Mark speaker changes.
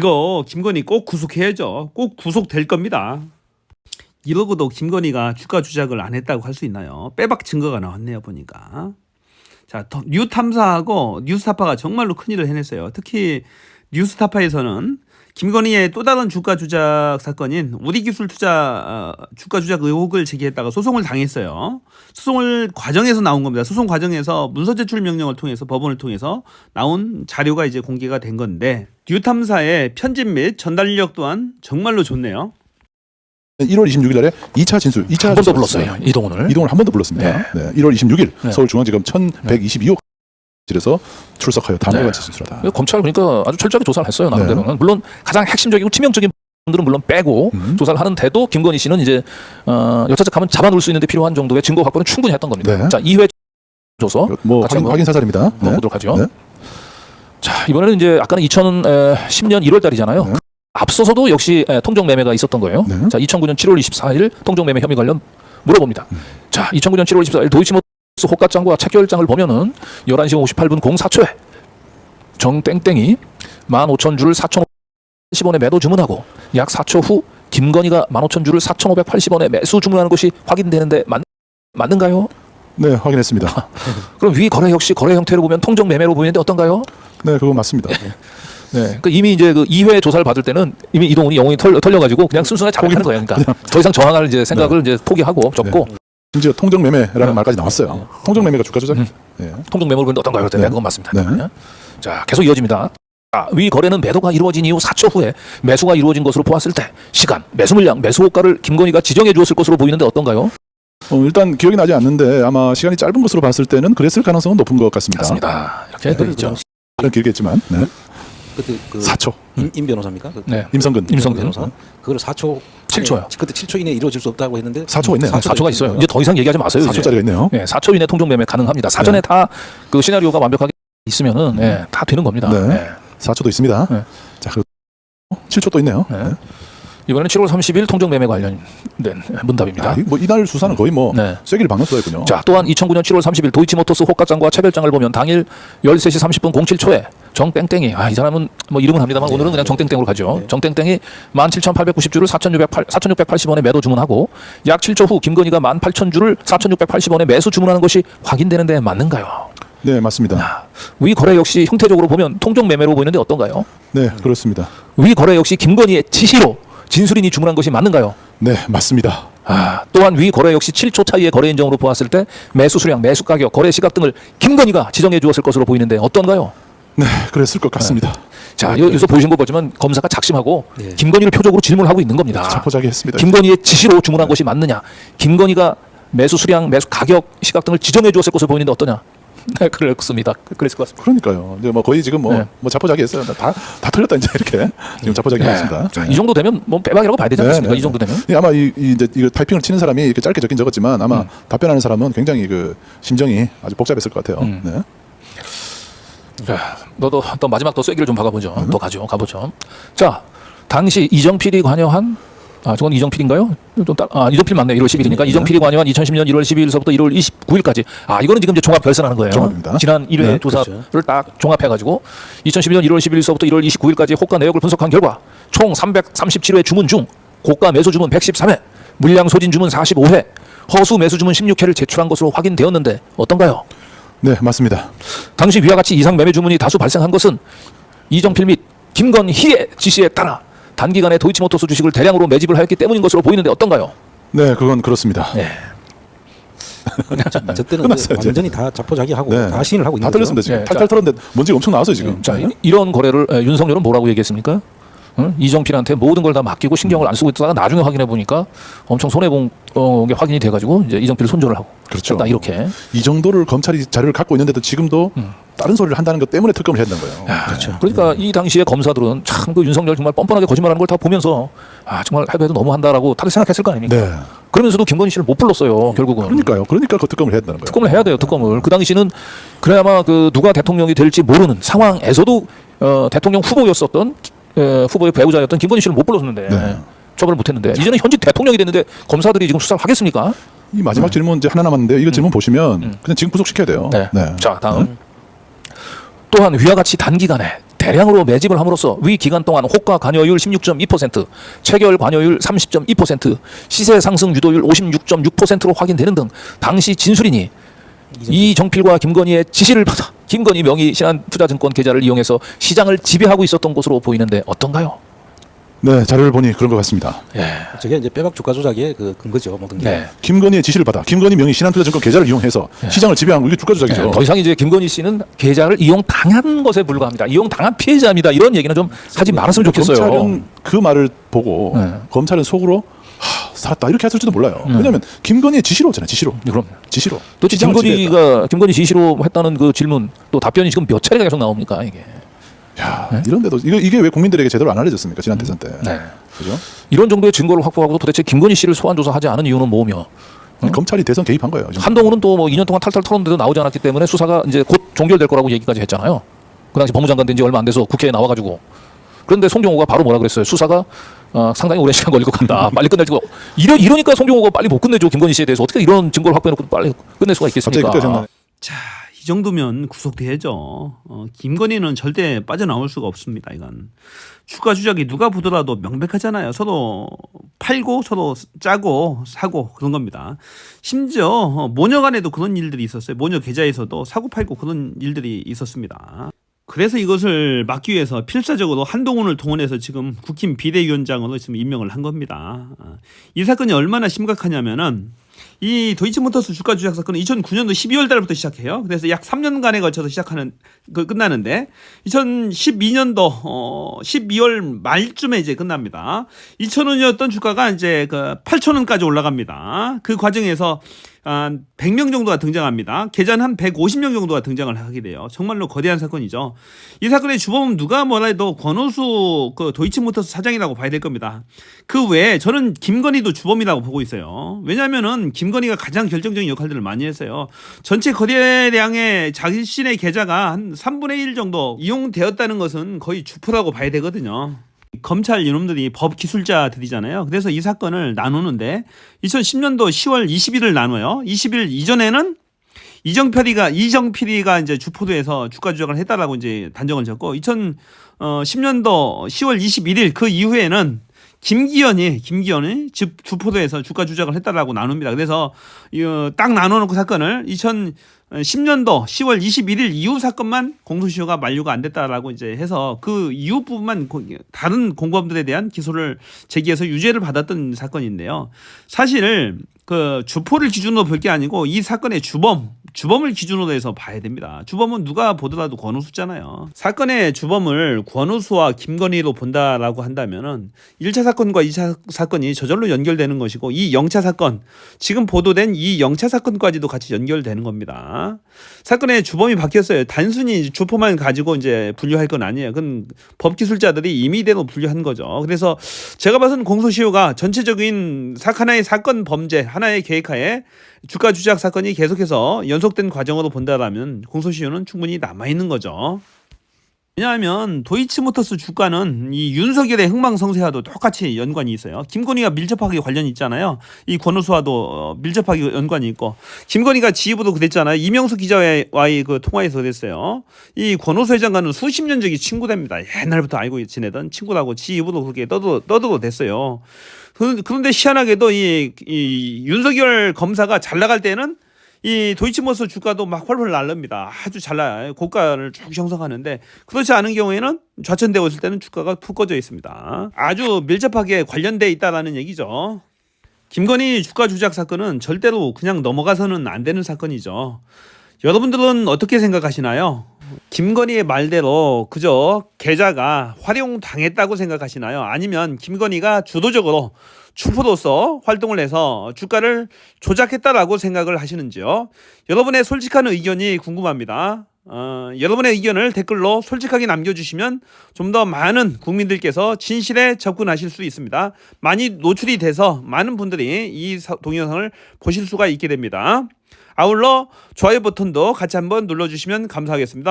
Speaker 1: 이거 김건희 꼭 구속해야죠. 꼭 구속될 겁니다. 이러고도 김건희가 주가 조작을 안 했다고 할 수 있나요? 빼박 증거가 나왔네요 보니까. 자, 더- 뉴탐사하고 뉴스타파가 정말로 큰일을 해냈어요. 특히 뉴스타파에서는 김건희의 또 다른 주가 조작 사건인 우리 기술 투자 어, 주가 조작 의혹을 제기했다가 소송을 당했어요. 소송을 과정에서 나온 겁니다. 소송 과정에서 문서 제출 명령을 통해서 법원을 통해서 나온 자료가 이제 공개가 된 건데 뉴탐사의 편집 및 전달력 또한 정말로 좋네요.
Speaker 2: 1월 26일 날에 2차 진술, 2차
Speaker 3: 한 번 더 불렀어요. 이동훈을.
Speaker 2: 이동을 한번 더 불렀습니다. 네. 1월 26일
Speaker 3: 네.
Speaker 2: 서울중앙지검 1122호 실에서 출석하여
Speaker 3: 네.
Speaker 2: 단호관체 진술하다.
Speaker 3: 검찰 그러니까 아주 철저하게 조사를 했어요.
Speaker 2: 네.
Speaker 3: 나름대로는 물론 가장 핵심적이고 치명적인 분들은 물론 빼고
Speaker 2: 음.
Speaker 3: 조사를 하는데도 김건희 씨는 이제 어, 여차적 하면 잡아놓을 수 있는데 필요한 정도의 증거 확보는 충분히 했던 겁니다.
Speaker 2: 네.
Speaker 3: 자 2회 조서
Speaker 2: 뭐
Speaker 3: 같이
Speaker 2: 확인, 확인 사살입니다. 네.
Speaker 3: 보도록 하죠.
Speaker 2: 네.
Speaker 3: 자 이번에는 이제 아까는 2010년 1월 달이잖아요.
Speaker 2: 네.
Speaker 3: 앞서서도 역시 에, 통정 매매가 있었던 거예요.
Speaker 2: 네.
Speaker 3: 자 2009년 7월 24일 통정 매매 혐의 관련 물어봅니다.
Speaker 2: 음.
Speaker 3: 자 2009년 7월 24일 도이치모터스 호가장과 체결장을 보면은 11시 58분 04초에 정땡땡이 15,000주를 4,580원에 매도 주문하고 약 4초 후 김건희가 15,000주를 4,580원에 매수 주문하는 것이 확인되는데 맞, 맞는가요?
Speaker 2: 네, 확인했습니다.
Speaker 3: 그럼 위 거래 역시 거래 형태로 보면 통정 매매로 보이는데 어떤가요?
Speaker 2: 네, 그거 맞습니다.
Speaker 3: 네. 그 이미 이제 그 2회 조사를 받을 때는 이미 이동훈이 영혼이 털, 털려 가지고 그냥 순순하게 잡아가는 거예요. 그러니까 더 이상 저항할 이제 생각을 이제 포기하고 접고
Speaker 2: 심지어 통정 매매라는
Speaker 3: 네.
Speaker 2: 말까지 나왔어요. 통정 매매가 주가 조작.
Speaker 3: 음.
Speaker 2: 네.
Speaker 3: 통정 매매로 보는데 어떤가요? 네,
Speaker 2: 네.
Speaker 3: 그건 맞습니다.
Speaker 2: 네.
Speaker 3: 자, 계속 이어집니다. 자, 위 거래는 매도가 이루어진 이후 4초 후에 매수가 이루어진 것으로 보았을 때 시간, 매수 물량, 매수 호가를 김건희가 지정해 주었을 것으로 보이는데 어떤가요?
Speaker 2: 어, 일단 기억이 나지 않는데 아마 시간이 짧은 것으로 봤을 때는 그랬을 가능성은 높은 것 같습니다.
Speaker 3: 맞습니다. 이렇게 돼 있죠.
Speaker 2: 시간 길겠지만 네.
Speaker 4: 그때 그
Speaker 2: 4초.
Speaker 4: 임, 임 변호사입니까? 그
Speaker 3: 네.
Speaker 2: 임성근.
Speaker 3: 임성근.
Speaker 4: 변호사. 그걸 4초
Speaker 3: 7초요.
Speaker 4: 그때 7초 이내 에 이루어질 수 없다고 했는데
Speaker 2: 4초 있네요.
Speaker 3: 4초가 있어요. 이제 더 이상 얘기하지 마세요. 이제.
Speaker 2: 4초짜리가 있네요.
Speaker 3: 네, 4초 이내 통정 매매 가능합니다. 사전에 다 그 시나리오가 완벽하게 있으면은 네, 다 되는 겁니다.
Speaker 2: 네.
Speaker 3: 네.
Speaker 2: 4초도 있습니다.
Speaker 3: 네.
Speaker 2: 자, 그리고 7초 또 있네요.
Speaker 3: 네.
Speaker 2: 네.
Speaker 3: 이번에는 7월 30일 통정 매매 관련된 문답입니다.
Speaker 2: 아, 이- 뭐 이날 수사는 거의 뭐
Speaker 3: 네.
Speaker 2: 쐐기를 박는 수사였군요.
Speaker 3: 자, 또한 2009년 7월 30일 도이치모터스 호가장과 체별장을 보면 당일 13시 30분 07초에 정땡땡이 아, 이 사람은 뭐 이름은 합니다만
Speaker 4: 네.
Speaker 3: 오늘은 그냥 정땡땡으로 가죠.
Speaker 4: 네.
Speaker 3: 정땡땡이 17,890주를 4,608, 4,680원에 매도 주문하고 약 7초 후 김건희가 18,000주를 4,680원에 매수 주문하는 것이 확인되는 데 맞는가요?
Speaker 2: 네, 맞습니다.
Speaker 3: 아, 위 거래 역시 형태적으로 보면 통정 매매로 보이는데 어떤가요?
Speaker 2: 네, 그렇습니다.
Speaker 3: 위 거래 역시 김건희의 지시로 진술인이 주문한 것이 맞는가요?
Speaker 2: 네, 맞습니다.
Speaker 3: 아, 또한 위 거래 역시 7초 차이의 거래 인정으로 보았을 때 매수 수량, 매수 가격, 거래 시각 등을 김건희가 지정해 주었을 것으로 보이는데 어떤가요?
Speaker 2: 네, 그랬을 것 같습니다.
Speaker 3: 자, 여- 여기서 보신 거 보지만 검사가 작심하고
Speaker 4: 네.
Speaker 3: 김건희를 표적으로 질문하고 있는 겁니다.
Speaker 2: 자포자기 했습니다.
Speaker 3: 김건희의 지시로 주문한 것이 맞느냐? 김건희가 매수 수량, 매수 가격, 시각 등을 지정해 주었을 것으로 보이는데 어떠냐? 네, 그렇습니다. 그랬을 것 같습니다.
Speaker 2: 그러니까요. 이제 뭐 거의 지금 뭐,
Speaker 3: 네.
Speaker 2: 뭐 자포자기 했어요. 다, 다 틀렸다 이제 이렇게 지금 자포자기 했습니다.
Speaker 3: 자, 이 정도 되면 뭐 빼박이라고 봐야 되지 않습니까? 이 정도 되면.
Speaker 2: 네, 아마 이, 이 이제 이거 타이핑을 치는 사람이 이렇게 짧게 적긴 적었지만 아마
Speaker 3: 음.
Speaker 2: 답변하는 사람은 굉장히 그 심정이 아주 복잡했을 것 같아요.
Speaker 3: 음.
Speaker 2: 네.
Speaker 3: 자, 너도 또 마지막 또 쐐기를 좀 박아보죠. 또 가죠, 가보죠. 자, 당시 이정필이 관여한 아, 저건 이정필인가요? 좀 따, 아, 이정필 맞네요. 1월 10일이니까 이정필이 관여한 2010년 1월 12일서부터 1월 29일까지. 아, 이거는 지금 이제 종합 결산하는 거예요.
Speaker 2: 종합입니다.
Speaker 3: 지난 1회
Speaker 2: 네,
Speaker 3: 조사를
Speaker 4: 그렇죠.
Speaker 3: 딱 종합해가지고 2012년 1월 11일서부터 1월 29일까지 호가 내역을 분석한 결과 총 337회 주문 중 고가 매수 주문 113회, 물량 소진 주문 45회, 허수 매수 주문 16회를 제출한 것으로 확인되었는데 어떤가요?
Speaker 2: 네, 맞습니다.
Speaker 3: 당시 위와 같이 이상 매매 주문이 다수 발생한 것은 이정필 및 김건희의 지시에 따라 단기간에 도이치모터스 주식을 대량으로 매집을 하였기 때문인 것으로 보이는데 어떤가요?
Speaker 2: 네, 그건 그렇습니다.
Speaker 3: 네.
Speaker 4: 저 때는
Speaker 2: 끝났어요, 이제.
Speaker 4: 완전히 다 자포자기하고
Speaker 2: 네.
Speaker 4: 다 시인을 하고 있는
Speaker 2: 다 틀렸습니다 지금.
Speaker 3: 네,
Speaker 2: 탈탈 털었는데 뭔지 엄청 나왔어요 지금.
Speaker 3: 자,
Speaker 2: 네.
Speaker 3: 이- 이런 거래를 에, 윤석열은 뭐라고 얘기했습니까? 응? 이정필한테 모든 걸 다 맡기고 신경을 안 쓰고 있다가 나중에 확인해 보니까 엄청 손해 본 어, 게 확인이 돼가지고 이제 이정필을 손절을 하고
Speaker 2: 그렇죠.
Speaker 3: 딱 이렇게
Speaker 2: 이 정도를 검찰이 자료를 갖고 있는데도 지금도
Speaker 3: 음.
Speaker 2: 다른 소리를 한다는 것 때문에 특검을 했는 거예요.
Speaker 4: 그렇죠.
Speaker 3: 그러니까 이 당시에 검사들은 참 그 윤석열 정말 뻔뻔하게 거짓말하는 걸 다 보면서 아 정말 해도 해도 너무한다라고 다들 생각했을 거 아닙니까?
Speaker 2: 네.
Speaker 3: 그러면서도 김건희 씨를 못 불렀어요 결국은.
Speaker 2: 그러니까요. 그러니까 그 특검을 했다는 거예요.
Speaker 3: 특검을 해야 돼요 특검을 그 당시는 그래야마 그 누가 대통령이 될지 모르는 상황에서도 어, 대통령 후보였었던 어, 후보의 배우자였던 김건희 씨를 못 불렀는데
Speaker 2: 네.
Speaker 3: 처벌을 못했는데 이제는 현직 대통령이 됐는데 검사들이 지금 수사를 하겠습니까?
Speaker 2: 이 마지막 질문 이제 하나 남았는데 이거 질문 보시면
Speaker 3: 음.
Speaker 2: 그냥 지금 구속시켜야 돼요.
Speaker 3: 네.
Speaker 2: 네.
Speaker 3: 자 다음 또한 위와 같이 단기간에 대량으로 매집을 함으로써 위 기간 동안 호가 관여율 16.2%, 체결 관여율 30.2%, 시세 상승 유도율 56.6%로 확인되는 등 당시 진술인이 이 정필과 김건희의 지시를 받아 김건희 명의 신한투자증권 계좌를 이용해서 시장을 지배하고 있었던 것으로 보이는데 어떤가요?
Speaker 2: 네, 자료를 보니 그런 것 같습니다.
Speaker 3: 예.
Speaker 4: 저게 이제 빼박 주가 조작의 그 근거죠 모든 게.
Speaker 3: 네.
Speaker 2: 김건희의 지시를 받아 김건희 명의 신한투자증권 계좌를 이용해서 시장을 지배한 거 이게 주가 조작이죠.
Speaker 3: 예, 더 이상 이제 김건희 씨는 계좌를 이용 당한 것에 불과합니다. 이용 당한 피해자입니다. 이런 얘기는 좀 하지 말았으면 좋겠어요.
Speaker 2: 검찰은 그 말을 보고
Speaker 3: 네.
Speaker 2: 검찰은 속으로 하, 살았다 이렇게 했을지도 몰라요.
Speaker 3: 네.
Speaker 2: 왜냐하면 김건희의 지시로잖아요. 지시로.
Speaker 3: 그럼
Speaker 2: 지시로.
Speaker 3: 또
Speaker 2: 시장을 지배했다.
Speaker 3: 김건희가 김건희 지시로 했다는 그 질문 또 답변이 지금 몇 차례가 계속 나옵니까 이게?
Speaker 2: 야, 이런데도 이거 이게 왜 국민들에게 제대로 안 알려졌습니까? 지난 대선 때.
Speaker 3: 네.
Speaker 2: 그죠?
Speaker 3: 이런 정도의 증거를 확보하고 도대체 김건희 씨를 소환 조사하지 않은 이유는 뭐며?
Speaker 2: 검찰이 대선 개입한 거예요. 지금.
Speaker 3: 한동훈은 또 뭐 2년 동안 탈탈 털었는데도 나오지 않았기 때문에 수사가 이제 곧 종결될 거라고 얘기까지 했잖아요. 그 당시 법무장관 된 지 얼마 안 돼서 국회에 나와가지고 그런데 송경호가 바로 뭐라 그랬어요. 수사가 어, 상당히 오랜 시간 것 같다. 빨리 끝낼 거. 이러 이러니까 송경호가 빨리 못 끝내죠. 김건희 씨에 대해서 어떻게 이런 증거를 확보해놓고 빨리 끝낼 수가 있겠습니까?
Speaker 1: 자, 이 정도면 구속돼야죠. 어, 김건희는 절대 빠져나올 수가 없습니다. 이건 주가 조작이 누가 보더라도 명백하잖아요. 서로 팔고 서로 짜고 사고 그런 겁니다. 심지어 어, 모녀 간에도 그런 일들이 있었어요. 모녀 계좌에서도 사고 팔고 그런 일들이 있었습니다. 그래서 이것을 막기 위해서 필사적으로 한동훈을 동원해서 지금 국힘 비대위원장으로 지금 임명을 한 겁니다. 어, 이 사건이 얼마나 심각하냐면은 이 도이치모터스 주가 조작 사건은 2009년도 12월 달부터 시작해요. 그래서 약 3년간에 걸쳐서 시작하는 그 끝나는데 2012년도 어 12월 말쯤에 이제 끝납니다. 2,000원이었던 주가가 이제 그 8,000원까지 올라갑니다. 그 과정에서 한 100명 정도가 등장합니다. 계좌는 한 150명 정도가 등장을 하게 돼요. 정말로 거대한 사건이죠. 이 사건의 주범은 누가 뭐라 해도 권오수 그 도이치모터스 사장이라고 봐야 될 겁니다. 그 외에 저는 김건희도 주범이라고 보고 있어요. 왜냐하면은 김건희가 가장 결정적인 역할들을 많이 했어요. 전체 거래량의 자신의 계좌가 한 3분의 1 정도 이용되었다는 것은 거의 주포라고 봐야 되거든요. 검찰 이놈들이 법 기술자들이잖아요. 그래서 이 사건을 나누는데 2010년도 10월 20일을 나눠요. 20일 이전에는 이정필이가 이정필이가 이제 주포도에서 주가 조작을 했다라고 이제 단정을 지었고 2010년도 10월 21일 그 이후에는 김기현이 김기현이 주, 주포도에서 주가 조작을 했다라고 나눕니다. 그래서 이거 딱 나눠놓고 사건을 2010년도 10월 21일 이후 사건만 공소시효가 만료가 안 됐다라고 이제 해서 그 이후 부분만 고- 다른 공범들에 대한 기소를 제기해서 유죄를 받았던 사건인데요. 사실 그 주포를 기준으로 볼 게 아니고 이 사건의 주범 주범을 기준으로 해서 봐야 됩니다. 주범은 누가 보더라도 권오수잖아요. 사건의 주범을 권오수와 김건희로 본다라고 한다면은 1차 사건과 2차 사건이 저절로 연결되는 것이고 이 0차 사건 지금 보도된 이 0차 사건까지도 같이 연결되는 겁니다. 사건의 주범이 바뀌었어요. 단순히 주포만 가지고 이제 분류할 건 아니에요. 그건 법 기술자들이 임의대로 분류한 거죠. 그래서 제가 봐서는 공소시효가 전체적인 사 하나의 사건 범죄 하나의 계획하에 주가 조작 사건이 계속해서 연 속된 과정으로 본다라면 공소시효는 충분히 남아 있는 거죠. 왜냐하면 도이치모터스 주가는 이 윤석열의 흥망성쇠와도 똑같이 연관이 있어요. 김건희가 밀접하게 관련이 있잖아요. 이 권오수와도 어, 밀접하게 연관이 있고 김건희가 지휘부도 그랬잖아요. 이명수 기자와의 그 통화에서 그랬어요. 이 권오수 회장과는 수십 년적인 친구됩니다. 옛날부터 알고 지내던 친구라고 지휘부도 그렇게 떠도 됐어요. 그- 그런데 희한하게도 이, 이 윤석열 검사가 잘 나갈 때는 이 도이치모터 주가도 막 훨훨 날릅니다. 아주 잘 나요. 고가를 쭉 형성하는데 그렇지 않은 경우에는 좌천되고 있을 때는 주가가 푹 꺼져 있습니다. 아주 밀접하게 관련돼 있다라는 얘기죠. 김건희 주가 조작 사건은 절대로 그냥 넘어가서는 안 되는 사건이죠. 여러분들은 어떻게 생각하시나요? 김건희의 말대로 그저 계좌가 활용당했다고 생각하시나요? 아니면 김건희가 주도적으로 주포로서 활동을 해서 주가를 조작했다라고 생각을 하시는지요? 여러분의 솔직한 의견이 궁금합니다. 어, 여러분의 의견을 댓글로 솔직하게 남겨주시면 좀 더 많은 국민들께서 진실에 접근하실 수 있습니다. 많이 노출이 돼서 많은 분들이 이 사- 동영상을 보실 수가 있게 됩니다. 아울러 좋아요 버튼도 같이 한번 눌러주시면 감사하겠습니다.